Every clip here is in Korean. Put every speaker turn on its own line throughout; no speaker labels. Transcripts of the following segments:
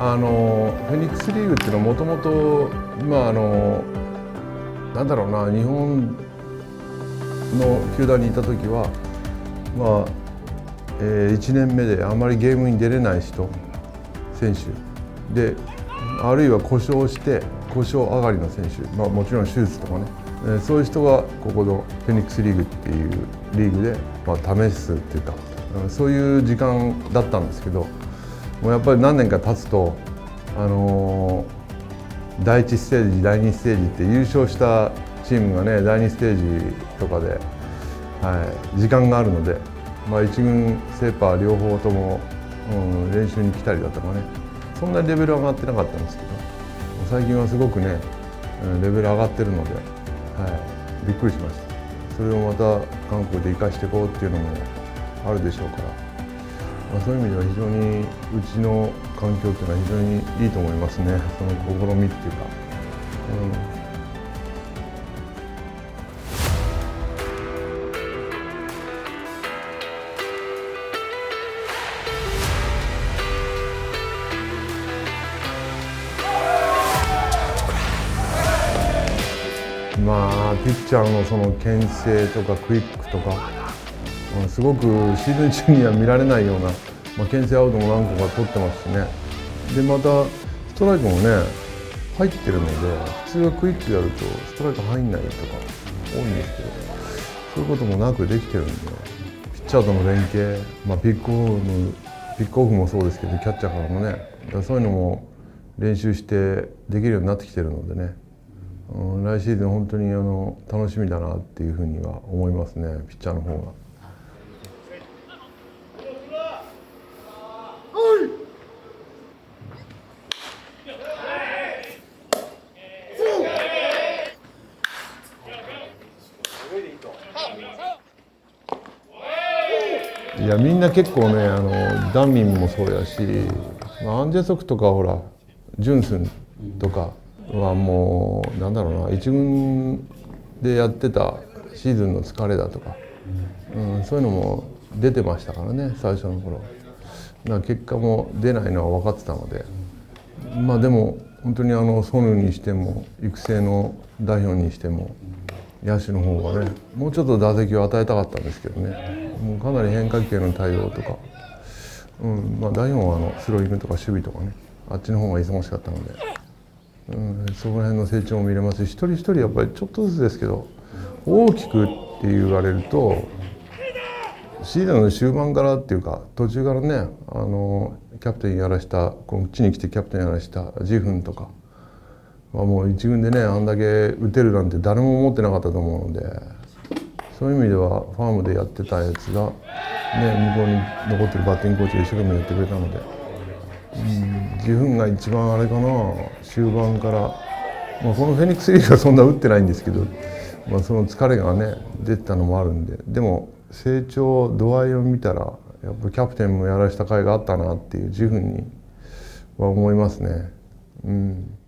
あのフェニックスリーグっていうのはもともとまあのなんだろうな日本の球団にいた時はまあ、え1年目であまりゲームに出れない人選手。であるいは故障して故障上がりの選手、まあ、もちろん手術とかね、えーそういう人がここのフェニックスリーグっていうリーグで、まあ、試すっていうかそういう時間だったんですけどもうやっぱり何年か経つと、あのー第1ステージ第2ステージって優勝したチームがね第2ステージとかで、はい、時間があるので、まあ、1軍セーパー両方とも、うん、練習に来たりだとかねそんなにレベル上がってなかったんですけど最近はすごくねレベル上がってるので、はい、びっくりしました。それをまた韓国で生かしていこうっていうのもあるでしょうから、まあ、そういう意味では非常にうちの環境っていうのは非常にいいと思いますねその試みっていうか。うんまあピッチャーのその牽制とかクイックとか、すごくシーズン中には見られないような、まあ、牽制アウトも何個か取ってますしねでまたストライクもね入ってるので普通はクイックやるとストライク入んないとか多いんですけどそういうこともなくできてるんでピッチャーとの連携、まあ、ピックオフのピックオフもそうですけどキャッチャーからもねそういうのも練習してできるようになってきてるのでねうん、来シーズン本当にあの楽しみだなっていうふうには思いますねピッチャーの方が。いやみんな結構ねあのダミンもそうやし、まあ、アンジェソクとかほらジュンスンとかはもうなんだろうな一軍でやってたシーズンの疲れだとか、うん、そういうのも出てましたからね最初の頃。だから結果も出ないのは分かってたので。まあでも本当にあのソヌにしても育成の代表にしても野手の方がねもうちょっと打席を与えたかったんですけどね。もうかなり変化球の対応とか、うんまあ、第4はあのスローイングとか守備とかねあっちの方が忙しかったので、うん、そこら辺の成長も見れますし一人一人やっぱりちょっとずつですけど大きくって言われるとシーズンの終盤からっていうか途中からねあのキャプテンやらしたこっちに来てキャプテンやらしたジフンとかはもう一軍でねあんだけ打てるなんて誰も思ってなかったと思うのでそういう意味ではファームでやってたやつが、ね、向こうに残ってるバッティングコーチが一生懸命やってくれたので、うん、ジフンが一番あれかな終盤から、まあ、このフェニックスリーグはそんな打ってないんですけど、まあ、その疲れがね出てたのもあるんででも成長度合いを見たらやっぱキャプテンもやらした甲斐があったなっていうジフンには思いますね。うん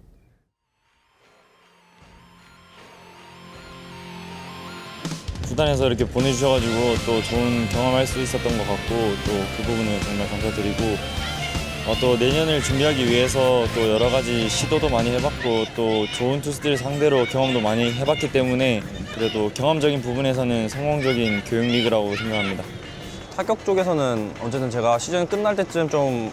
구단에서 이렇게 보내주셔가지고 또 좋은 경험할 수 있었던 것 같고 또 그 부분은 정말 감사드리고 어, 또 내년을 준비하기 위해서 또 여러 가지 시도도 많이 해봤고 또 좋은 투수들 상대로 경험도 많이 해봤기 때문에 그래도 경험적인 부분에서는 성공적인 교육 리그라고 생각합니다.
타격 쪽에서는 어쨌든 제가 시즌 끝날 때쯤 좀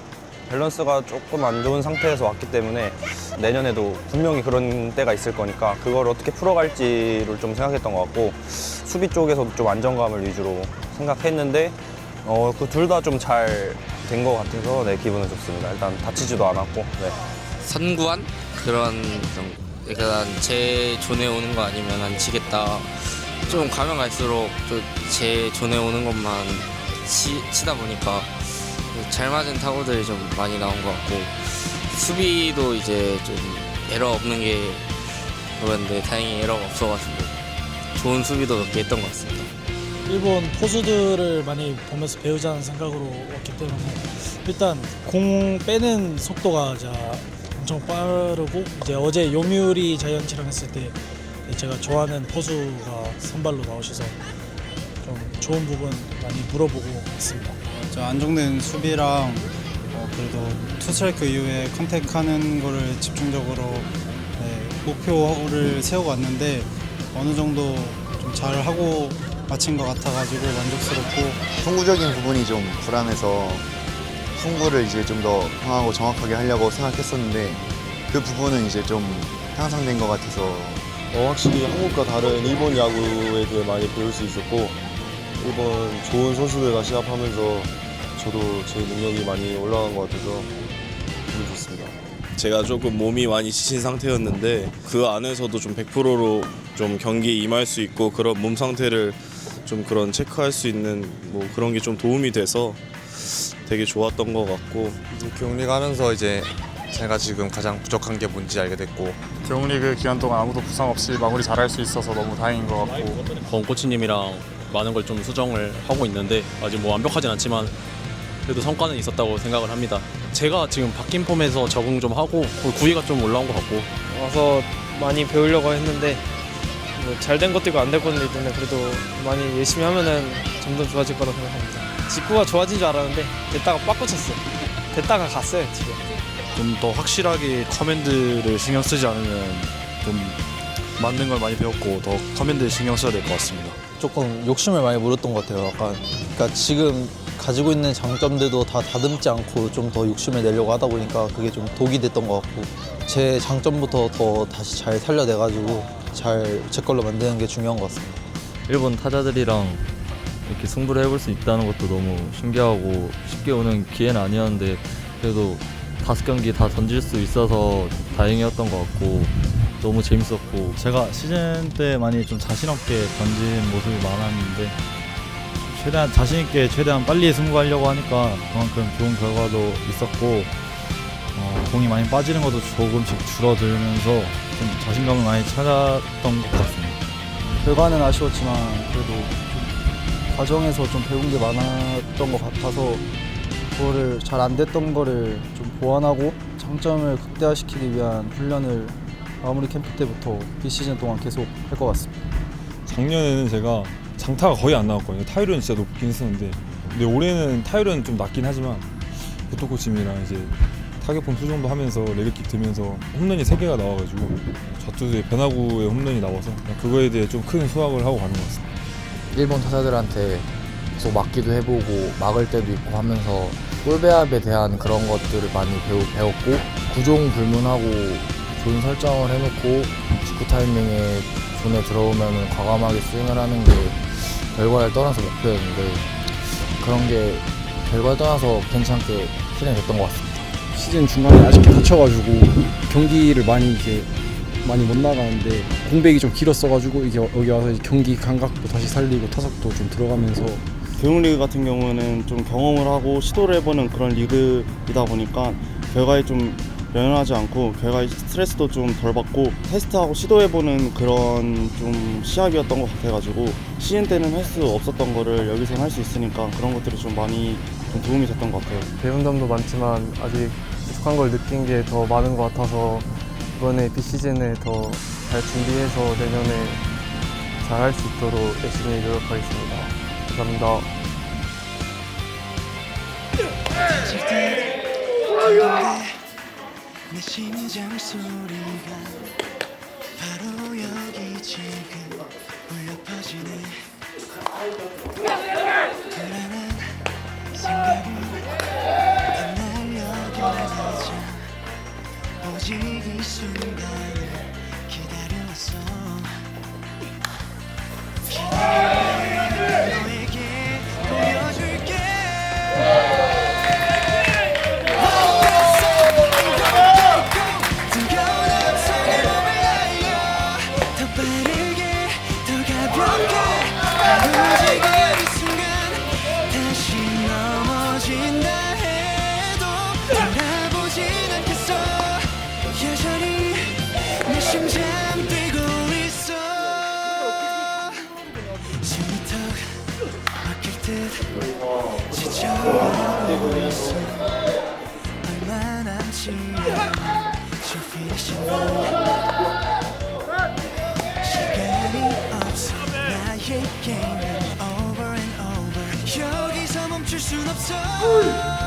밸런스가 조금 안 좋은 상태에서 왔기 때문에 내년에도 분명히 그런 때가 있을 거니까 그걸 어떻게 풀어갈지를 좀 생각했던 것 같고 수비 쪽에서도 좀 안정감을 위주로 생각했는데 어, 그 둘 다 좀 잘 된 것 같아서 네, 기분은 좋습니다. 일단 다치지도 않았고 네.
선구한 그런 좀 약간 제 존에 오는 거 아니면 안 치겠다. 좀 가면 갈수록 또 제 존에 오는 것만 치, 치다 보니까 잘 맞은 타구들이 좀 많이 나온 것 같고 수비도 이제 좀 에러 없는 게 그런데 다행히 에러가 없어가지고 좋은 수비도 몇 개 했던 것 같습니다.
일본 포수들을 많이 보면서 배우자는 생각으로 왔기 때문에 일단 공 빼는 속도가 자 엄청 빠르고 이제 어제 요미우리 자이언츠랑 했을 때 제가 좋아하는 포수가 선발로 나오셔서 좀 좋은 부분 많이 물어보고 있습니다.
저 안정된 수비랑 어, 그래도 투스트라이크 이후에 컨택하는 거를 집중적으로 네, 목표를 세우고 왔는데 어느 정도 좀 잘 하고 마친 것 같아가지고 만족스럽고.
승부적인 부분이 좀 불안해서 승부를 이제 좀더 강하고 정확하게 하려고 생각했었는데 그 부분은 이제 좀 향상된 것 같아서.
어, 확실히 한국과 다른 일본 야구에 대해 많이 배울 수 있었고 일본 좋은 선수들과 시합하면서 저도 제 능력이 많이 올라간 것 같아서 기분이 좋습니다.
제가 조금 몸이 많이 지친 상태였는데 그 안에서도 좀 100%로 좀 경기에 임할 수 있고 그런 몸 상태를 좀 그런 체크할 수 있는 뭐 그런 게 좀 도움이 돼서 되게 좋았던 것 같고.
경리가 하면서 이제 제가 지금 가장 부족한 게 뭔지 알게 됐고.
경리그 기간 동안 아무도 부상 없이 마무리 잘할 수 있어서 너무 다행인 것 같고.
권 코치님이랑 많은 걸 좀 수정을 하고 있는데 아직 뭐 완벽하진 않지만 그래도 성과는 있었다고 생각을 합니다. 제가 지금 바뀐 폼에서 적응 좀 하고 구위가 좀 올라온 것 같고
와서 많이 배우려고 했는데 뭐 잘된 것도 있고 안된 것도 있는데 그래도 많이 열심히 하면은 점점 좋아질 거라고 생각합니다. 직구가 좋아진 줄 알았는데 됐다가 빡 꽂혔어요. 됐다가 갔어요 지금.
좀 더 확실하게 커맨드를 신경 쓰지 않으면 좀 맞는 걸 많이 배웠고 더 커맨드에 신경 써야 될 것 같습니다.
조금 욕심을 많이 부렸던 것 같아요. 약간 그러니까 지금 가지고 있는 장점들도 다 다듬지 않고 좀 더 욕심을 내려고 하다 보니까 그게 좀 독이 됐던 것 같고 제 장점부터 더 다시 잘 살려내가지고 잘 제 걸로 만드는 게 중요한 것 같습니다.
일본 타자들이랑 이렇게 승부를 해볼 수 있다는 것도 너무 신기하고 쉽게 오는 기회는 아니었는데 그래도 다섯 경기 다 던질 수 있어서 다행이었던 것 같고 너무 재밌었고
제가 시즌 때 많이 좀 자신 없게 던진 모습이 많았는데 최대한 자신 있게 최대한 빨리 승부하려고 하니까 그만큼 좋은 결과도 있었고 어, 공이 많이 빠지는 것도 조금씩 줄어들면서 좀 자신감을 많이 찾았던 것 같습니다.
결과는 아쉬웠지만 그래도 좀 과정에서 좀 배운 게 많았던 것 같아서 그거를 잘 안 됐던 거를 좀 보완하고 장점을 극대화시키기 위한 훈련을 마무리 캠프 때부터 비시즌 동안 계속 할 것 같습니다.
작년에는 제가 장타가 거의 안 나왔거든요. 타율은 진짜 높긴 했었는데 근데 올해는 타율은 좀 낮긴 하지만 보토 코치님이랑 이제 타격폼 수정도 하면서 레그킥 되면서 홈런이 3개가 나와가지고 좌투수의 변화구의 홈런이 나와서 그거에 대해 좀 큰 수확을 하고 가는 것 같습니다.
일본 타자들한테 계속 맞기도 해보고 막을 때도 있고 하면서 볼배합에 대한 그런 것들을 많이 배우, 배웠고 구종 불문하고 좋은 설정을 해놓고 직구 타이밍에 존에 들어오면 과감하게 스윙을 하는 게 결과를 떠나서 목표였는데 그런 게 결과를 떠나서 괜찮게 실행됐던 것 같습니다.
시즌 중간에 아쉽게 다쳐가지고 경기를 많이 이제 많이 못 나가는데 공백이 좀 길었어가지고 이게 여기 와서 이제 경기 감각도 다시 살리고 타석도 좀 들어가면서
대웅 리그 같은 경우는 좀 경험을 하고 시도를 해보는 그런 리그이다 보니까 결과에 좀 연연하지 않고 결과에 스트레스도 좀 덜 받고 테스트하고 시도해보는 그런 좀 시합이었던 것 같아가지고 시즌 때는 할 수 없었던 거를 여기서는 할 수 있으니까 그런 것들이 좀 많이 좀 도움이 됐던 것 같아요.
배운 점도 많지만 아직 부족한 걸 느낀 게 더 많은 것 같아서 이번에 비시즌에 더 잘 준비해서 내년에 잘 할 수 있도록 열심히 노력하겠습니다. 감사합니다.
내 심장 소리가 바로 여기 지금 불안한 여기서 멈출 순 없어